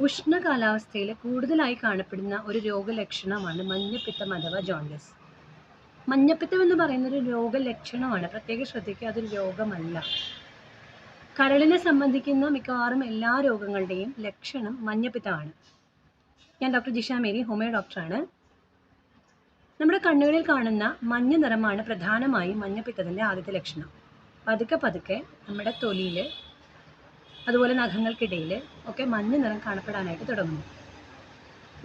ഉഷ്ണ കാലാവസ്ഥയിൽ കൂടുതലായി കാണപ്പെടുന്ന ഒരു രോഗലക്ഷണമാണ് മഞ്ഞപ്പിത്തം അഥവാ ജോണ്ടിസ് മഞ്ഞപ്പിത്തം എന്ന് പറയുന്ന ഒരു രോഗലക്ഷണമാണ്. പ്രത്യേകം ശ്രദ്ധിക്കുക അതൊരു രോഗമല്ല. കരളിനെ സംബന്ധിക്കുന്ന മിക്കവാറും എല്ലാ രോഗങ്ങളുടെയും ലക്ഷണം മഞ്ഞപ്പിത്തമാണ്. ഞാൻ ഡോക്ടർ ജിഷ മേരി ഹോമിയോ ഡോക്ടറാണ്. നമ്മുടെ കണ്ണുകളിൽ കാണുന്ന മഞ്ഞ നിറമാണ് പ്രധാനമായും മഞ്ഞപ്പിത്തത്തിന്റെ ആദ്യത്തെ ലക്ഷണം. പതുക്കെ പതുക്കെ നമ്മുടെ തൊലിയിൽ അതുപോലെ നഖങ്ങൾക്കിടയിൽ ഒക്കെ മഞ്ഞ നിറം കാണപ്പെടാനായിട്ട് തുടങ്ങുന്നു.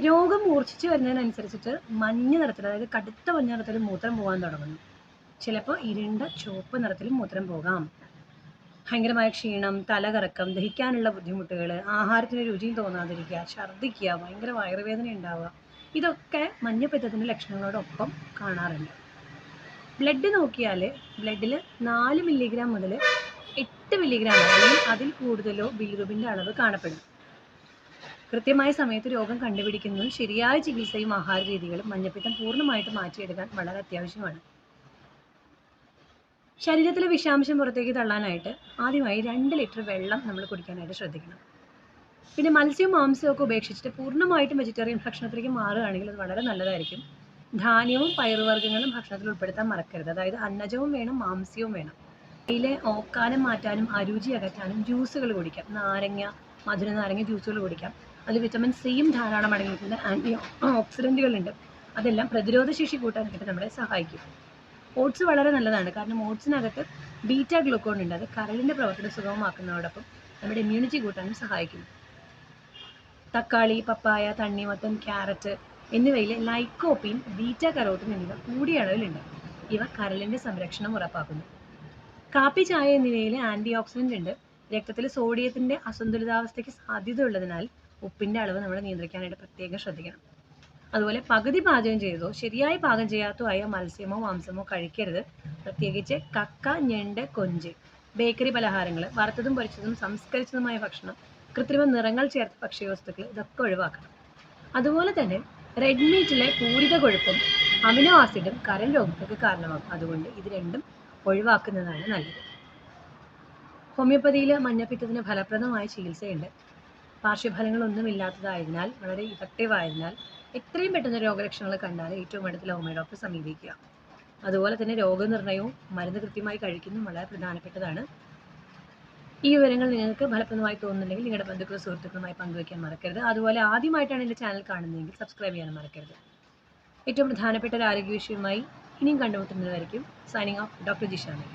രോഗം മൂർച്ഛിച്ച് വരുന്നതിനനുസരിച്ചിട്ട് മഞ്ഞ നിറത്തിൽ അതായത് കടുത്ത മഞ്ഞ നിറത്തിൽ മൂത്രം പോകാൻ തുടങ്ങുന്നു. ചിലപ്പോൾ ഇരുണ്ട ചുവപ്പ് നിറത്തിലും മൂത്രം പോകാം. ഭയങ്കരമായ ക്ഷീണം തലകറക്കം ദഹിക്കാനുള്ള ബുദ്ധിമുട്ടുകൾ ആഹാരത്തിന് രുചിയും തോന്നാതിരിക്കുക ഛർദ്ദിക്കുക ഭയങ്കര വയറുവേദന ഉണ്ടാവുക. ഇതൊക്കെ മഞ്ഞപ്പിത്തത്തിന്റെ ലക്ഷണങ്ങളോടൊപ്പം കാണാറുണ്ട്. ബ്ലഡ് നോക്കിയാൽ ബ്ലഡിൽ നാല് മില്ലിഗ്രാം മുതൽ എട്ട് മില്ലിഗ്രാം അല്ലെങ്കിൽ അതിൽ കൂടുതലോ ബിലിറുബിന്റെ അളവ് കാണപ്പെടും. കൃത്യമായ സമയത്ത് രോഗം കണ്ടുപിടിക്കുന്നതും ശരിയായ ചികിത്സയും ആഹാര രീതികളും മഞ്ഞപ്പിത്തം പൂർണമായിട്ട് മാറ്റിയെടുക്കാൻ വളരെ അത്യാവശ്യമാണ്. ശരീരത്തിലെ വിഷാംശം പുറത്തേക്ക് തള്ളാനായിട്ട് ആദ്യമായി രണ്ട് ലിറ്റർ വെള്ളം നമ്മൾ കുടിക്കാനായിട്ട് ശ്രദ്ധിക്കണം. പിന്നെ മത്സ്യവും മാംസവും ഒക്കെ ഉപേക്ഷിച്ചിട്ട് പൂർണമായിട്ടും വെജിറ്റേറിയൻ ഭക്ഷണത്തിലേക്ക് മാറുകയാണെങ്കിൽ അത് വളരെ നല്ലതായിരിക്കും. ധാന്യവും പയറുവർഗങ്ങളും ഭക്ഷണത്തിൽ ഉൾപ്പെടുത്താൻ മറക്കരുത്. അതായത് അന്നജവും വേണം മാംസ്യവും വേണം. ഇതിലെ ഓക്കാനം മാറ്റാനും അരുചി അകറ്റാനും ജ്യൂസുകൾ കുടിക്കാം. നാരങ്ങ മധുര നാരങ്ങ ജ്യൂസുകൾ കുടിക്കാം. അതിൽ വിറ്റമിൻ സിയും ധാരാളം അടങ്ങിയിട്ടുണ്ട്. ആന്റി ഓക്സിഡന്റുകളുണ്ട് അതെല്ലാം പ്രതിരോധ ശേഷി കൂട്ടാനായിട്ട് നമ്മളെ സഹായിക്കും. ഓട്സ് വളരെ നല്ലതാണ്. കാരണം ഓട്സിനകത്ത് ബീറ്റ ഗ്ലൂക്കോൺ ഉണ്ട്. അത് കരളിന്റെ പ്രവർത്തനം സുഗമമാക്കുന്നതോടൊപ്പം നമ്മുടെ ഇമ്മ്യൂണിറ്റി കൂട്ടാനും സഹായിക്കും. തക്കാളി പപ്പായ തണ്ണിമത്തൻ ക്യാരറ്റ് എന്നിവയിലെ ലൈക്കോപ്പിൻ ബീറ്റ കരോട്ടിൻ എന്നിവ കൂടിയ അളവിലുണ്ട്. ഇവ കരളിന്റെ സംരക്ഷണം ഉറപ്പാക്കുന്നു. കാപ്പി ചായ എന്നിവയിൽ ആന്റി ഓക്സിഡന്റ് ഉണ്ട്. രക്തത്തിൽ സോഡിയത്തിന്റെ അസന്തുലിതാവസ്ഥയ്ക്ക് സാധ്യത ഉള്ളതിനാൽ ഉപ്പിന്റെ അളവ് നമ്മൾ നിയന്ത്രിക്കാനായിട്ട് പ്രത്യേകം ശ്രദ്ധിക്കണം. അതുപോലെ പകുതി പാചകം ചെയ്തതോ ശരിയായി പാകം ചെയ്യാത്തോ ആയ മത്സ്യമോ മാംസമോ കഴിക്കരുത്. പ്രത്യേകിച്ച് കക്ക ഞണ്ട് കൊഞ്ച് ബേക്കറി പലഹാരങ്ങൾ വറുത്തതും പൊരിച്ചതും സംസ്കരിച്ചതുമായ ഭക്ഷണം കൃത്രിമ നിറങ്ങൾ ചേർത്ത ഭക്ഷ്യവസ്തുക്കൾ ഇതൊക്കെ ഒഴിവാക്കണം. അതുപോലെ തന്നെ റെഡ് മീറ്റിലെ പൂരിത കൊഴുപ്പും അമിനോ ആസിഡും കരൾ രോഗങ്ങൾക്ക് കാരണമാകും. അതുകൊണ്ട് ഇത് രണ്ടും ഒഴിവാക്കുന്നതാണ് നല്ലത്. ഹോമിയോപ്പതിയിൽ മഞ്ഞപ്പിത്തത്തിന് ഫലപ്രദമായ ചികിത്സയുണ്ട്. പാർശ്വഫലങ്ങളൊന്നുമില്ലാത്തതായതിനാൽ വളരെ ഇഫക്റ്റീവ് ആയതിനാൽ എത്രയും പെട്ടെന്ന് രോഗലക്ഷണങ്ങൾ കണ്ടാൽ ഏറ്റവും അടുത്തുള്ള ഹോമിയോ ഡോക്ടറെ സമീപിക്കുക. അതുപോലെ തന്നെ രോഗനിർണയവും മരുന്ന് കൃത്യമായി കഴിക്കുന്നതും വളരെ പ്രധാനപ്പെട്ടതാണ്. ഈ വിവരങ്ങൾ നിങ്ങൾക്ക് ഫലപ്രദമായി തോന്നുന്നുണ്ടെങ്കിൽ നിങ്ങളുടെ ബന്ധുക്കളും സുഹൃത്തുക്കളുമായി പങ്കുവയ്ക്കാൻ മറക്കരുത്. അതുപോലെ ആദ്യമായിട്ടാണ് എന്റെ ചാനൽ കാണുന്നതെങ്കിൽ സബ്സ്ക്രൈബ് ചെയ്യാൻ മറക്കരുത്. ഏറ്റവും പ്രധാനപ്പെട്ട ഒരു ആരോഗ്യ വിഷയവുമായി ഇനിയും കണ്ടുമുട്ടുന്നതായിരിക്കും സൈനിങ് ഓഫ് ഡോക്ടർ ജിഷാമി